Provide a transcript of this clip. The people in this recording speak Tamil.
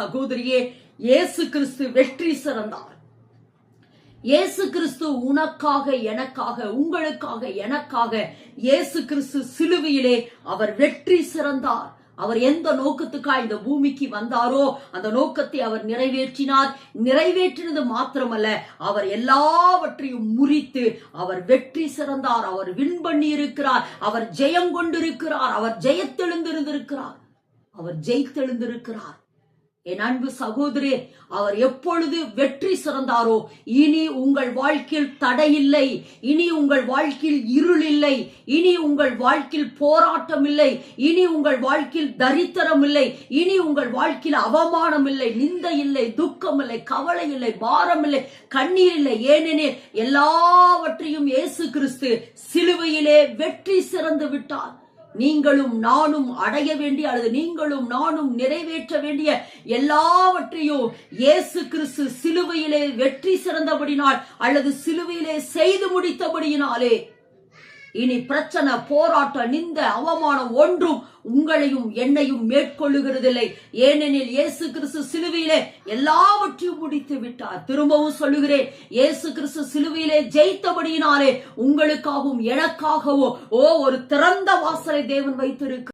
சகோதரியே இயேசு கிறிஸ்து வெற்றி சிறந்தார். இயேசு கிறிஸ்து உனக்காக எனக்காக உங்களுக்காக எனக்காக இயேசு கிறிஸ்து சிலுவையிலே அவர் வெற்றி சிறந்தார். அவர் எந்த நோக்கத்துக்காக இந்த பூமிக்கு வந்தாரோ அந்த நோக்கத்தை அவர் நிறைவேற்றினார். நிறைவேற்றினது மாத்திரமல்ல அவர் எல்லாவற்றையும் முறித்து அவர் வெற்றி சிறந்தார். அவர் வின் பண்ணி இருக்கிறார் அவர் ஜெயம் கொண்டிருக்கிறார் அவர் ஜெயத்தெழுந்திருந்திருக்கிறார். அவர் ஜெயித்தெழுந்திருக்கிறார். என் அன்பு சகோதரே அவர் எப்பொழுது வெற்றி சிறந்தாரோ இனி உங்கள் வாழ்க்கையில் தடையில்லை இனி உங்கள் வாழ்க்கையில் இருள் இல்லை இனி உங்கள் வாழ்க்கையில் போராட்டம் இல்லை இனி உங்கள் வாழ்க்கையில் தரித்திரம் இல்லை இனி உங்கள் வாழ்க்கையில் அவமானம் இல்லை நிந்தை இல்லை துக்கம் இல்லை கவலை இல்லை பாரம் இல்லை கண்ணீர் இல்லை ஏனெனில் எல்லாவற்றையும் இயேசு கிறிஸ்து சிலுவையிலே வெற்றி சிறந்து விட்டார். நீங்களும் நானும் அடைய வேண்டிய அல்லது நீங்களும் நானும் நிறைவேற்ற வேண்டிய எல்லாவற்றையும் இயேசு கிறிஸ்து சிலுவையிலே வெற்றி சிறந்தபடினால் அல்லது சிலுவையிலே செய்து முடித்தபடியினாலே இனி பிரச்சனை போராட்ட நிந்த அவமானம் ஒன்றும் உங்களையும் என்னையும் மேற்கொள்ளுகிறதில்லை. ஏனெனில் இயேசு கிறிஸ்து சிலுவையிலே எல்லாவற்றையும் முடித்து விட்டார். திரும்பவும் சொல்லுகிறேன் இயேசு கிறிஸ்து சிலுவையிலே ஜெயித்தபடியினாலே உங்களுக்காகவும் எனக்காகவும் ஓ ஒரு திறந்த வாசலை தேவன் வைத்திருக்க